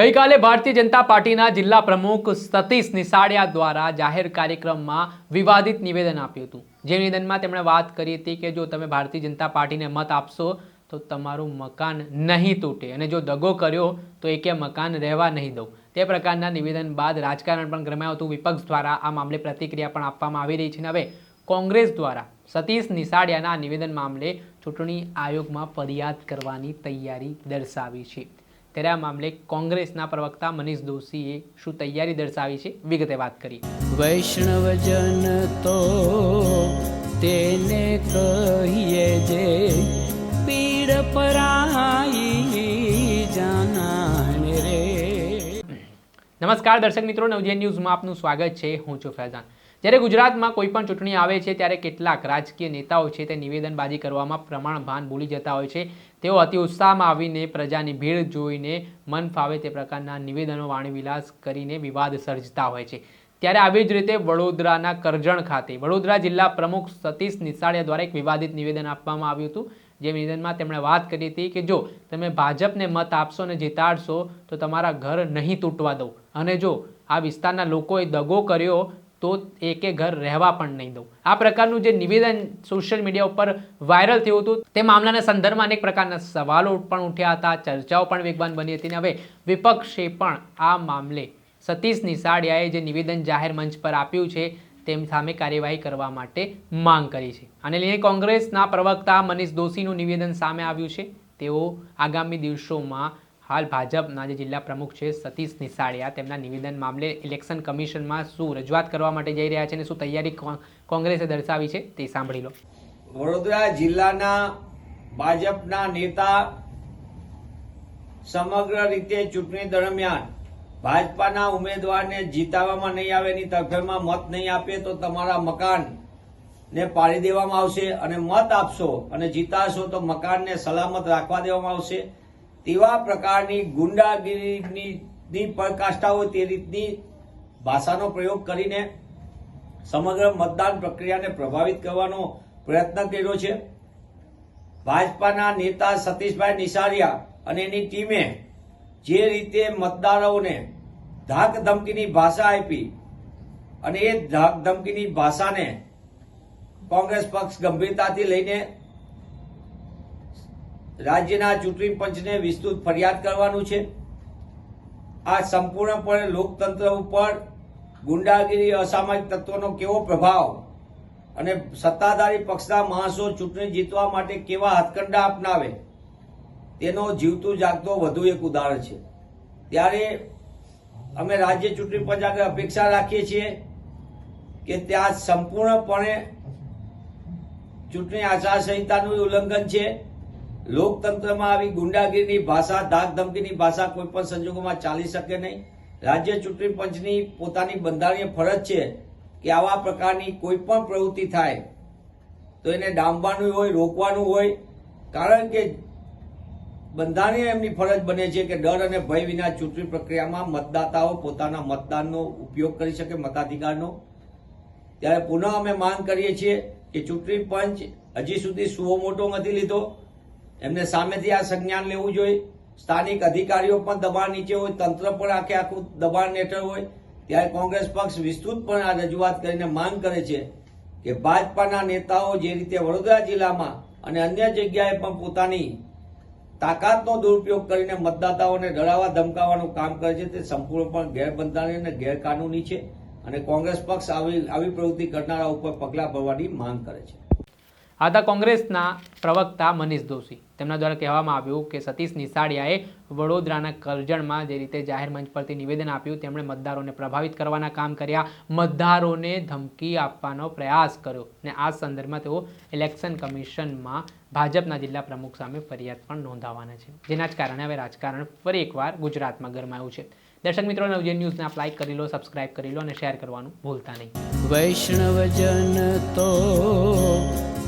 ગઈકાલે ભારતીય જનતા પાર્ટીના જિલ્લા પ્રમુખ સતીશ નિસાડિયા દ્વારા જાહેર કાર્યક્રમમાં વિવાદિત નિવેદન આપ્યું હતું. જે નિવેદનમાં તેમણે વાત કરી હતી કે જો તમે ભારતીય જનતા પાર્ટીને મત આપશો, તો તમારું મકાન નહીં તૂટે અને જો દગો કર્યો, તો એકે મકાન રહેવા નહીં દઉં. તે પ્રકારના નિવેદન બાદ રાજકારણ પણ ગરમાયું હતું. વિપક્ષ દ્વારા આ મામલે પ્રતિક્રિયા પણ આપવામાં આવી રહી છે અને હવે કોંગ્રેસ દ્વારા સતીશ નિસાડિયાના નિવેદન મામલે ચૂંટણી આયોગમાં ફરિયાદ કરવાની તૈયારી દર્શાવી છે. ત્યારે આ મામલે કોંગ્રેસના પ્રવક્તા મનીષ દોશીએ શું તૈયારી દર્શાવી છે? વિગતે વાત કરી વૈષ્ણવજન તો તેને કહીએ જે પીડ પરાઈ જાનાને રે. નમસ્કાર દર્શક મિત્રો નવજીવન ન્યૂઝમાં આપનું સ્વાગત છે. હું છું ફૈઝાન. જ્યારે ગુજરાતમાં કોઈ પણ ચૂંટણી આવે છે, ત્યારે કેટલાક રાજકીય નેતાઓ છે તે નિવેદનબાજી કરવામાં પ્રમાણભાન ભૂલી જતા હોય છે. તેઓ અતિ ઉત્સાહમાં આવીને પ્રજાની ભીડ જોઈને મન ફાવે તે પ્રકારના નિવેદનો વાણીવિલાસ કરીને વિવાદ સર્જતા હોય છે. ત્યારે આવી જ રીતે વડોદરાના કરજણ ખાતે, વડોદરા જિલ્લા પ્રમુખ સતીશ નિસાળિયા દ્વારા એક વિવાદિત નિવેદન આપવામાં આવ્યું હતું. જે નિવેદનમાં તેમણે વાત કરી હતી કે, જો તમે ભાજપને મત આપશો અને જીતાડશો, તો તમારા ઘર નહીં તૂટવા દઉં. અને જો આ વિસ્તારના લોકોએ દગો કર્યો તો એકે ઘર રહેવા પણ નહીં દઉં. આ પ્રકારનું જે નિવેદન સોશિયલ મીડિયા ઉપર વાયરલ થયું હતું, તે મામલાના સંદર્ભમાં અનેક પ્રકારના સવાલો પણ ઉઠ્યા હતા, ચર્ચાઓ પણ વેગવાન બની હતી અને હવે વિપક્ષે પણ આ મામલે સતીશ નિસાડિયાએ જે નિવેદન જાહેર મંચ પર આપ્યું છે, તેમ સામે કાર્યવાહી કરવા માટે માંગ કરી છે. અને લઈને કોંગ્રેસના પ્રવક્તા મનીષ દોશીનું નિવેદન સામે આવ્યું છે. તેઓ આગામી દિવસોમાં હાલ ભાજપના જે જિલ્લા પ્રમુખ છે સતીશ નિસાળિયા તેમના નિવેદન મામલે ઇલેક્શન કમિશનમાં શું રજૂઆત કરવા માટે જઈ રહ્યા છે અને શું તૈયારી કોંગ્રેસે દર્શાવી છે તે સાંભળી લો. વડોદરા જિલ્લાના ભાજપના નેતા સમગ્ર રીતે ચૂંટણી દરમિયાન ભાજપાના ઉમેદવારને જીતાવામાં નહીં આવે એની તરફેણમાં મત નહીં આપે તો તમારા મકાન ને પાડી દેવામાં આવશે અને મત આપશો અને જીતાશો તો મકાનને સલામત રાખવા દેવામાં આવશે. તેવા પ્રકારની ગુંડાગીરીની હોય તે રીતની ભાષાનો પ્રયોગ કરીને સમગ્ર મતદાન પ્રક્રિયાને પ્રભાવિત કરવાનો પ્રયત્ન કર્યો છે. ભાજપાના નેતા સતીશભાઈ નિસારિયા અને એની ટીમે જે રીતે મતદારોને ધાક ધમકીની ભાષા આપી અને એ ધાક ધમકીની ભાષાને કોંગ્રેસ પક્ષ ગંભીરતાથી લઈને રાજ્યના ચૂંટણી પંચને વિસ્તૃત ફરિયાદ કરવાનું છે. આ સંપૂર્ણપણે લોકતંત્ર ઉપર ગુંડાગીરી, અસામાજિક તત્વોનો કેવો પ્રભાવ અને સત્તાધારી પક્ષના માણસો ચૂંટણી જીતવા માટે કેવા હથકંડા અપનાવે, તેનો જીવતું જાગતો વધુ એક ઉદાહરણ છે. ત્યારે અમે રાજ્ય ચૂંટણી પંચ આગળ અપેક્ષા રાખીએ છીએ કે ત્યાં સંપૂર્ણપણે ચૂંટણી આચારસંહિતાનું ઉલ્લંઘન છે. લોકતંત્રમાં આવી ગુંડાગીરીની ભાષા ધાક ધમકીની ભાષા કોઈ પણ સંજોગોમાં ચાલી શકે નહીં. રાજ્ય ચૂંટણી પંચની પોતાની બંધારણીય ફરજ છે કે આવા પ્રકારની કોઈ પણ પ્રવૃત્તિ થાય તો એને ડામવાનું હોય, રોકવાનું હોય. કારણ કે બંધારણીય એમની ફરજ બને છે કે ડર અને ભય વિના ચૂંટણી પ્રક્રિયામાં મતદાતાઓ પોતાના મતદાનનો ઉપયોગ કરી શકે, મતાધિકારનો. ત્યારે પુનઃ અમે માંગ કરીએ છીએ કે ચૂંટણી પંચ હજી સુધી સુઓ મોટો નથી લીધો. એમને સામેથી આ સંજ્ઞાન લેવું જોઈએ. સ્થાનિક અધિકારીઓ પણ દબાણ નીચે હોય, તંત્ર પણ આખે આખું દબાણ હેઠળ હોય. ત્યારે કોંગ્રેસ પક્ષ વિસ્તૃત પણ આ રજૂઆત કરીને માંગ કરે છે કે ભાજપાના નેતાઓ જે રીતે વડોદરા જિલ્લામાં અને અન્ય જગ્યાએ પણ પોતાની તાકાતનો દુરુપયોગ કરીને મતદાતાઓને ડરાવવા, ધમકાવવાનું કામ કરે છે, તે સંપૂર્ણપણે ગેરબંધારણીય અને ગેરકાનૂની છે અને કોંગ્રેસ પક્ષ આવી આવી પ્રવૃત્તિ કરનારા ઉપર પગલાં ભરવાની માંગ કરે છે. આ હતા કોંગ્રેસના પ્રવક્તા મનીષ દોશી. તેમના દ્વારા કહેવામાં આવ્યું કે સતીશ નિસાડિયાએ વડોદરાના કરજણમાં જે રીતે જાહેર મંચ પરથી નિવેદન આપ્યું, તેમણે મતદારોને પ્રભાવિત કરવાના કામ કર્યા, મતદારોને ધમકી આપવાનો પ્રયાસ કર્યો અને આ સંદર્ભમાં તેઓ ઇલેક્શન કમિશનમાં ભાજપના જિલ્લા પ્રમુખ સામે ફરિયાદ પણ નોંધાવવાના છે. જેના જ કારણે હવે રાજકારણ ફરી એકવાર ગુજરાતમાં ગરમાયું છે. દર્શક મિત્રો નવજે ન્યૂઝને આપ લાઇક કરી લો, સબસ્ક્રાઇબ કરી લો અને શેર કરવાનું ભૂલતા નહીં. વૈષ્ણવજન તો